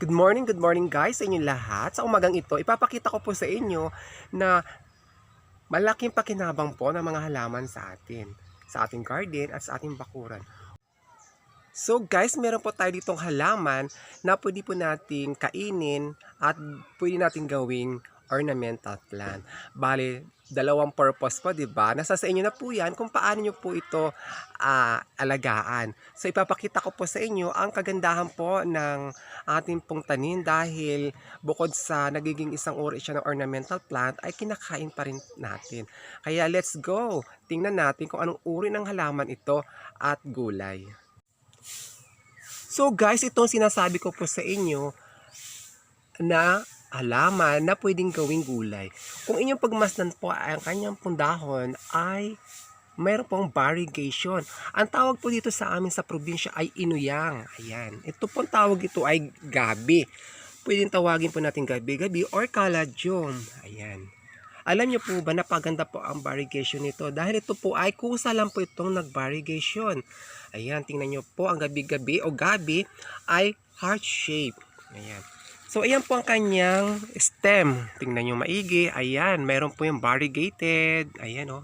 Good morning, good morning guys sa inyong lahat. Sa umagang ito, ipapakita ko po sa inyo na malaking pakinabang po ng mga halaman sa atin, sa ating garden at sa ating bakuran. So guys, meron po tayo ditong halaman na pwede po nating kainin at pwede nating gawing ornamental plant. Bale, dalawang purpose po, di ba? Nasa sa inyo na po yan kung paano nyo po ito ah, alagaan. So ipapakita ko po sa inyo ang kagandahan po ng ating pong tanim dahil bukod sa nagiging isang uri siya ng ornamental plant ay kinakain pa rin natin. Kaya let's go! Tingnan natin kung anong uri ng halaman ito at gulay. So guys, itong sinasabi ko po sa inyo na halaman na pwedeng gawing gulay. Kung inyong pagmasdan po ang kanyang pundahon ay mayroon pong variegation. Ang tawag po dito sa amin sa probinsya ay inuyang. Ayan. Ito pong tawag ito ay gabi. Pwedeng tawagin po natin gabi-gabi or kaladyom. Ayan. Alam niyo po ba napaganda po ang variegation nito dahil ito po ay kusa lang po itong nag-variegation. Ayan, tingnan niyo po ang gabi-gabi o gabi ay heart shape. Ayan. So, ayan po ang kanyang stem. Tingnan nyo maigi. Ayan, mayroon po yung variegated. Ayan, oh.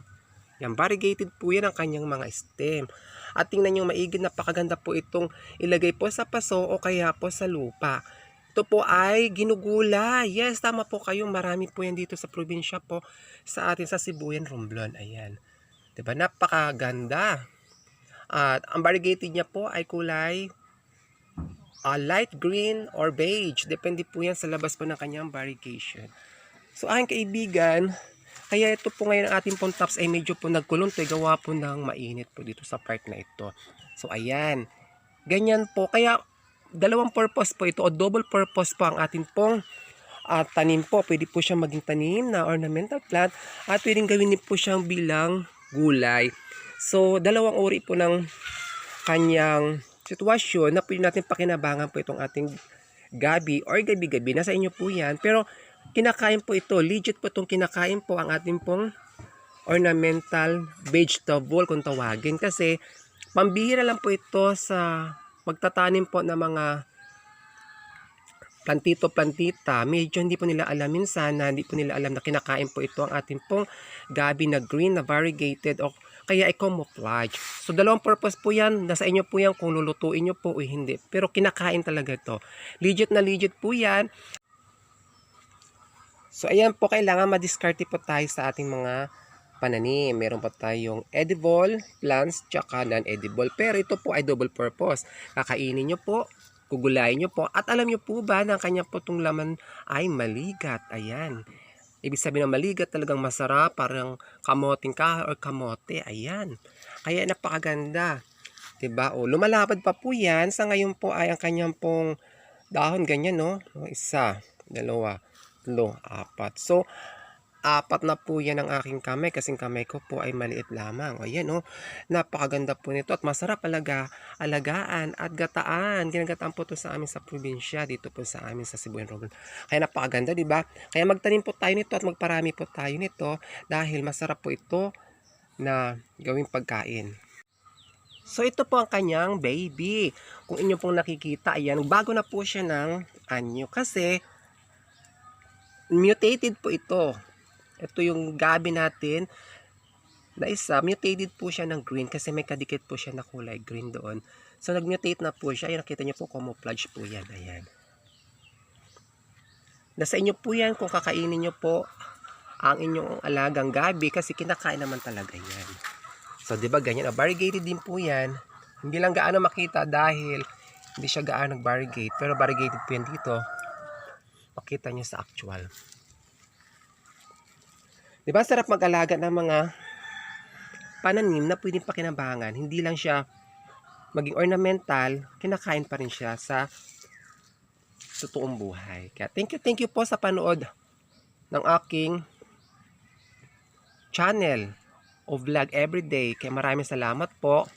Yan, variegated po yan ang kanyang mga stem. At tingnan nyo maigi, napakaganda po itong ilagay po sa paso o kaya po sa lupa. Ito po ay ginugula. Yes, tama po kayo. Marami po yan dito sa probinsya po sa atin sa Sibuyan, Romblon. Ayan. 'Di ba Napakaganda. At ang variegated niya po ay kulay uh, light green or beige. Depende po yan sa labas po ng kanyang variegation. So aking kaibigan, kaya ito po ngayon ang ating pong tops ay medyo po nagkulong to. Gawa po ng mainit po dito sa part na ito. So ayan. Ganyan po. Kaya dalawang purpose po ito o double purpose po ang ating pong uh, tanim po. Pwede po siyang maging tanim na ornamental plant at pwedeng gawin din po siyang bilang gulay. So dalawang uri po ng kanyang sitwasyon na pwede natin pakinabangan po itong ating gabi or gabi-gabi. Nasa inyo po yan. Pero kinakain po ito. Legit po itong kinakain po ang ating pong ornamental vegetable kung tawagin. Kasi pambihira lang po ito sa magtatanim po ng mga plantito-plantita. Medyo hindi po nila alam minsan na hindi po nila alam na kinakain po ito ang ating pong gabi na green na variegated o kaya ay camouflage. So, dalawang purpose po yan. Nasa inyo po yan kung lulutuin nyo po o hindi. Pero kinakain talaga ito. Legit na legit po yan. So, ayan po, kailangan madiskarte po tayo sa ating mga pananim. Meron pa tayong edible plants tsaka non-edible. Pero ito po ay double purpose. Kakainin nyo po, gugulayin nyo po. At alam nyo po ba na ang kanyang potong laman ay maligat. Ayan. Ibig sabihin ng maligat talagang masarap, parang kamoting kahoy or kamote. Ayan. Kaya napakaganda. 'Di ba? O lumalapad pa po 'yan. Sa ngayon po ay ang kanyang pong dahon ganyan, no? Isa, dalawa, tatlo, apat. So, apat na po yan ang aking kamay kasing kamay ko po ay maliit lamang. Ayan oh, napakaganda po nito at masarap alaga, alagaan at gataan. Ginagataan po to sa amin sa probinsya dito po sa amin sa Sibuyan Robin. Kaya napakaganda, di ba? Kaya magtanim po tayo nito at magparami po tayo nito dahil masarap po ito na gawing pagkain. So ito po ang kanyang baby. Kung inyo pong nakikita, ayan, bago na po siya ng anyo kasi mutated po ito. Ito yung gabi natin na isa, mutated po siya ng green kasi may kadikit po siya na kulay green doon. So, nag-mutate na po siya. Ayan, nakita niyo po, camouflage po yan. Ayan. Nasa inyo po yan kung kakainin niyo po ang inyong alagang gabi kasi kinakain naman talaga yan. So, di ba ganyan? Ah, variegated din po yan. Hindi lang gaano makita dahil hindi siya gaano nag-variegate. Pero variegated po yan dito. Makita niyo sa actual. Di ba sarap mag-alaga ng mga pananim na pwedeng pakinabangan. Hindi lang siya maging ornamental, kinakain pa rin siya sa totoong buhay. Kaya thank you, thank you po sa panood ng aking channel o vlog everyday. Kaya maraming salamat po.